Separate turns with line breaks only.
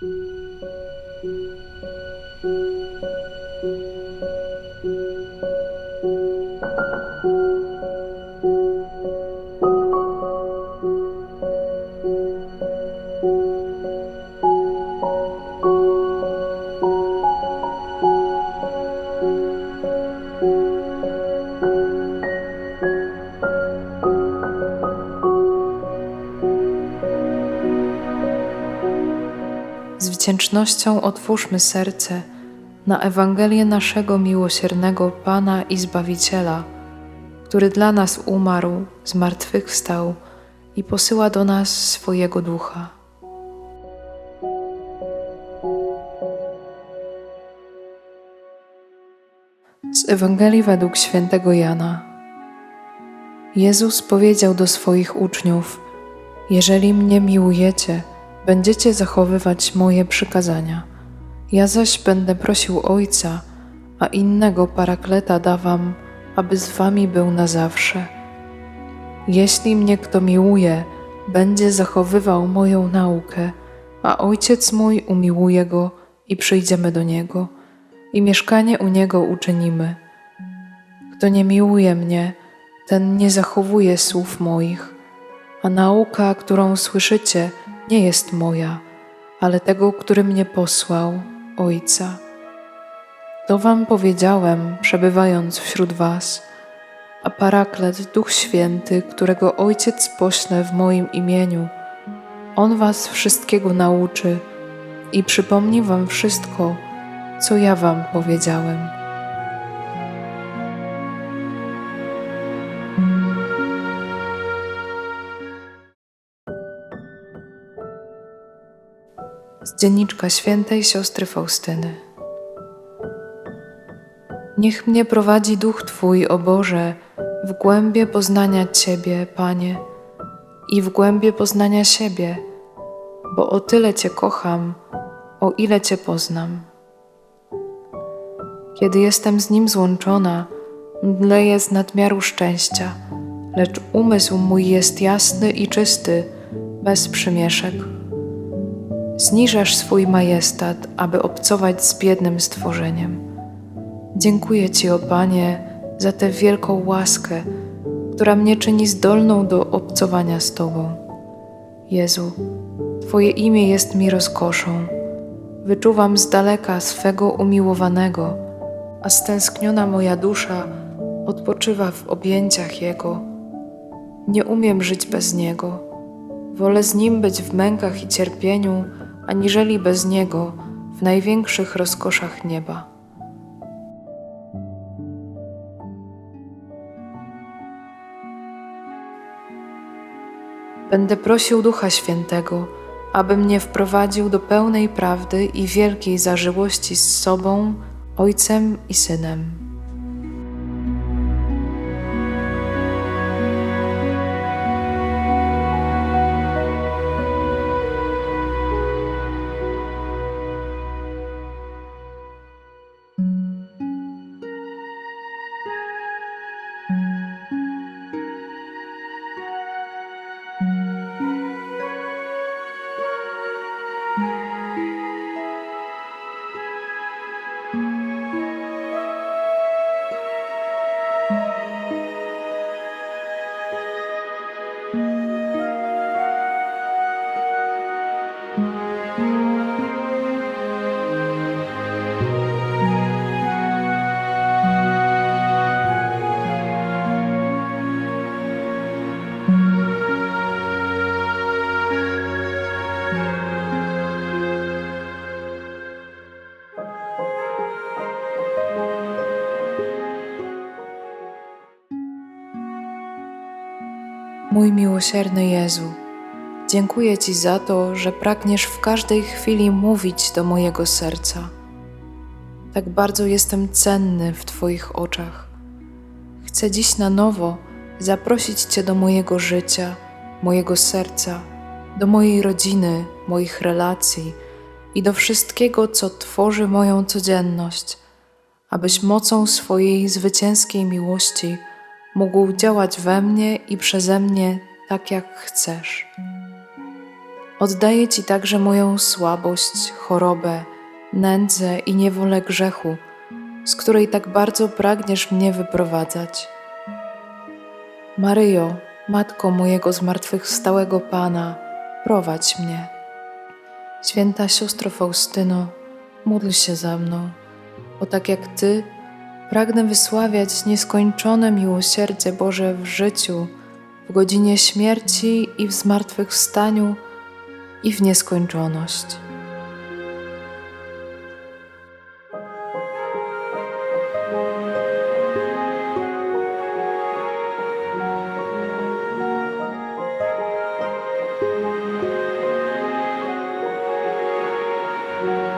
Z wdzięcznością otwórzmy serce na Ewangelię naszego miłosiernego Pana i Zbawiciela, który dla nas umarł, zmartwychwstał i posyła do nas swojego Ducha. Z Ewangelii według świętego Jana. Jezus powiedział do swoich uczniów: Jeżeli mnie miłujecie, będziecie zachowywać moje przykazania. Ja zaś będę prosił Ojca, a innego parakleta dawam, aby z wami był na zawsze. Jeśli mnie kto miłuje, będzie zachowywał moją naukę, a Ojciec mój umiłuje go i przyjdziemy do niego i mieszkanie u niego uczynimy. Kto nie miłuje mnie, ten nie zachowuje słów moich, a nauka, którą słyszycie, nie jest moja, ale tego, który mnie posłał, Ojca. To wam powiedziałem, przebywając wśród was, a Paraklet, Duch Święty, którego Ojciec pośle w moim imieniu, On was wszystkiego nauczy i przypomni wam wszystko, co ja wam powiedziałem. Z dzienniczka świętej siostry Faustyny. Niech mnie prowadzi duch Twój, o Boże, w głębie poznania Ciebie, Panie, i w głębie poznania siebie, bo o tyle Cię kocham, o ile Cię poznam. Kiedy jestem z Nim złączona, mdleję z nadmiaru szczęścia, lecz umysł mój jest jasny i czysty, bez przymieszek. Zniżasz swój majestat, aby obcować z biednym stworzeniem. Dziękuję Ci, o Panie, za tę wielką łaskę, która mnie czyni zdolną do obcowania z Tobą. Jezu, Twoje imię jest mi rozkoszą. Wyczuwam z daleka swego umiłowanego, a stęskniona moja dusza odpoczywa w objęciach Jego. Nie umiem żyć bez Niego. Wolę z Nim być w mękach i cierpieniu, aniżeli bez Niego w największych rozkoszach nieba. Będę prosił Ducha Świętego, aby mnie wprowadził do pełnej prawdy i wielkiej zażyłości z sobą, Ojcem i Synem. Mój miłosierny Jezu, dziękuję Ci za to, że pragniesz w każdej chwili mówić do mojego serca. Tak bardzo jestem cenny w Twoich oczach. Chcę dziś na nowo zaprosić Cię do mojego życia, mojego serca, do mojej rodziny, moich relacji i do wszystkiego, co tworzy moją codzienność, abyś mocą swojej zwycięskiej miłości mógł działać we mnie i przeze mnie tak, jak chcesz. Oddaję Ci także moją słabość, chorobę, nędzę i niewolę grzechu, z której tak bardzo pragniesz mnie wyprowadzać. Maryjo, Matko mojego zmartwychwstałego Pana, prowadź mnie. Święta siostro Faustyno, módl się za mną, bo tak jak Ty, Pragnę wysławiać nieskończone miłosierdzie Boże w życiu, w godzinie śmierci i w zmartwychwstaniu i w nieskończoność. thank